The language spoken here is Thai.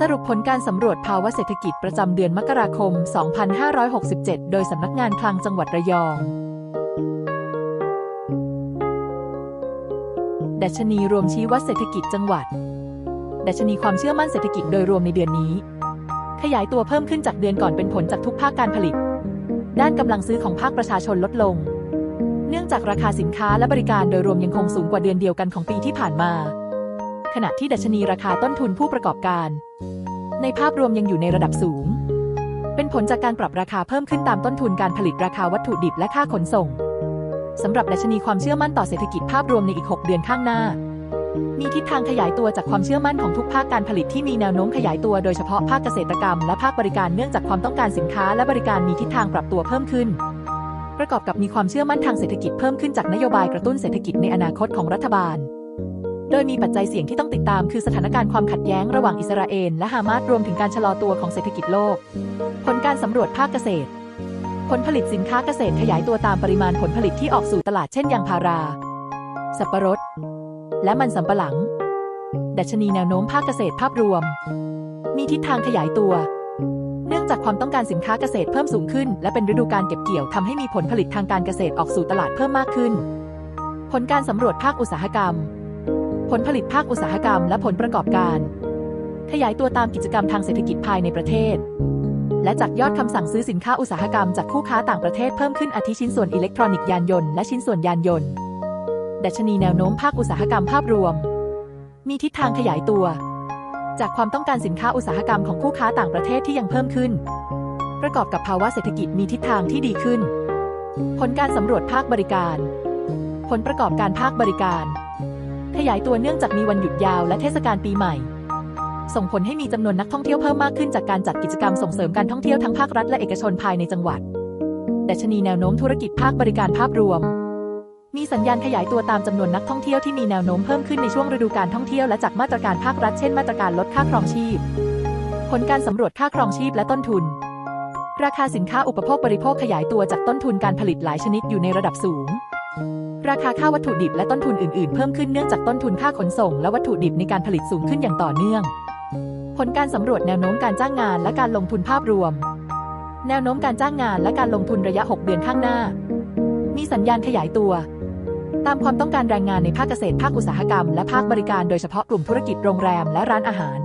สรุปผลการสำรวจภาวะเศรษฐกิจประจำเดือนมกราคม 2567 โดยสำนักงานคลังจังหวัดระยอง ดัชนีรวมชี้วัดเศรษฐกิจจังหวัด ดัชนีความเชื่อมั่นเศรษฐกิจโดยรวมในเดือนนี้ ขยายตัวเพิ่มขึ้นจากเดือนก่อนเป็นผลจากทุกภาคการผลิต ด้านกำลังซื้อของภาคประชาชนลดลง เนื่องจากราคาสินค้าและบริการโดยรวมยังคงสูงกว่าเดือนเดียวกันของปีที่ผ่านมา ขณะที่ดัชนีราคาต้นทุนผู้ประกอบการ ในภาพรวมยังอยู่ในระดับสูง เป็นผลจากการปรับราคาเพิ่มขึ้นตามต้นทุนการผลิตราคาวัตถุดิบและค่าขนส่งสำหรับดัชนีความเชื่อมั่นต่อเศรษฐกิจภาพรวมในอีก 6 เดือนข้างหน้า มีทิศทางขยายตัวจากความเชื่อมั่นของทุกภาคการผลิตที่มีแนวโน้มขยายตัวโดยเฉพาะภาคเกษตรกรรมและภาคบริการเนื่องจากความต้องการสินค้าและบริการมีทิศทางปรับตัวเพิ่มขึ้น ประกอบกับมีความเชื่อมั่นทางเศรษฐกิจเพิ่มขึ้นจากนโยบายกระตุ้นเศรษฐกิจในอนาคตของรัฐบาล โดยมีปัจจัยเสี่ยงที่ต้องติดตามคือสถานการณ์ความขัดแย้งระหว่างอิสราเอลและฮามาสรวมถึงการชะลอตัวของเศรษฐกิจโลก ผลการสำรวจภาคเกษตร ผลผลิตสินค้าเกษตรขยายตัวตามปริมาณผลผลิตที่ออกสู่ตลาดเช่นยางพารา สับปะรด และมันสำปะหลัง ดัชนีแนวโน้มภาคเกษตรภาพรวม มีทิศทางขยายตัว เนื่องจากความต้องการสินค้าเกษตรเพิ่มสูงขึ้น และเป็นฤดูการเก็บเกี่ยวทำให้มีผลผลิตทางการเกษตรออกสู่ตลาดเพิ่มมากขึ้น ผลการสำรวจภาคอุตสาหกรรม ผลผลิตภาคอุตสาหกรรมและผลประกอบการ ขยายตัวตามกิจกรรมทางเศรษฐกิจภายในประเทศ และจากยอดคำสั่งซื้อสินค้าอุตสาหกรรมจากคู่ค้าต่างประเทศเพิ่มขึ้นอาทิชิ้นส่วนอิเล็กทรอนิกส์ยานยนต์และชิ้นส่วนยานยนต์ ดัชนีแนวโน้มภาคอุตสาหกรรมภาพรวม มีทิศทางขยายตัว จากความต้องการสินค้าอุตสาหกรรมของคู่ค้าต่างประเทศที่ยังเพิ่มขึ้น ประกอบกับภาวะเศรษฐกิจมีทิศทางที่ดีขึ้น ผลการสำรวจภาคบริการ ผลประกอบการภาคบริการ ขยายตัวเนื่องจากมีวันหยุดยาวและเทศกาลปีใหม่ ส่งผลให้มีจำนวนนักท่องเที่ยวเพิ่มมากขึ้นจากการจัดกิจกรรมส่งเสริมการท่องเที่ยวทั้งภาครัฐและเอกชนภายในจังหวัดดัชนีแนวโน้มธุรกิจภาคบริการภาพรวม มีสัญญาณขยายตัวตามจำนวนนักท่องเที่ยวที่มีแนวโน้มเพิ่มขึ้นในช่วงฤดูการท่องเที่ยวและจากมาตรการภาครัฐเช่นมาตรการลดค่าครองชีพ ผลการสำรวจค่าครองชีพและต้นทุน ราคาสินค้าอุปโภคบริโภคขยายตัวจากต้นทุนการผลิตหลายชนิดอยู่ในระดับสูง ราคาค่าวัตถุดิบและต้นทุนอื่นๆ เพิ่มขึ้นเนื่องจากต้นทุนค่าขนส่ง และวัตถุดิบในการผลิตสูงขึ้นอย่างต่อเนื่อง ผลการสำรวจแนวโน้มการจ้างงานและการลงทุนภาพรวม แนวโน้มการจ้างงานและการลงทุนระยะ 6 เดือนข้างหน้า มีสัญญาณขยายตัว ตามความต้องการแรงงานในภาคเกษตร ภาคอุตสาหกรรม และภาคบริการโดยเฉพาะกลุ่มธุรกิจโรงแรมและร้านอาหาร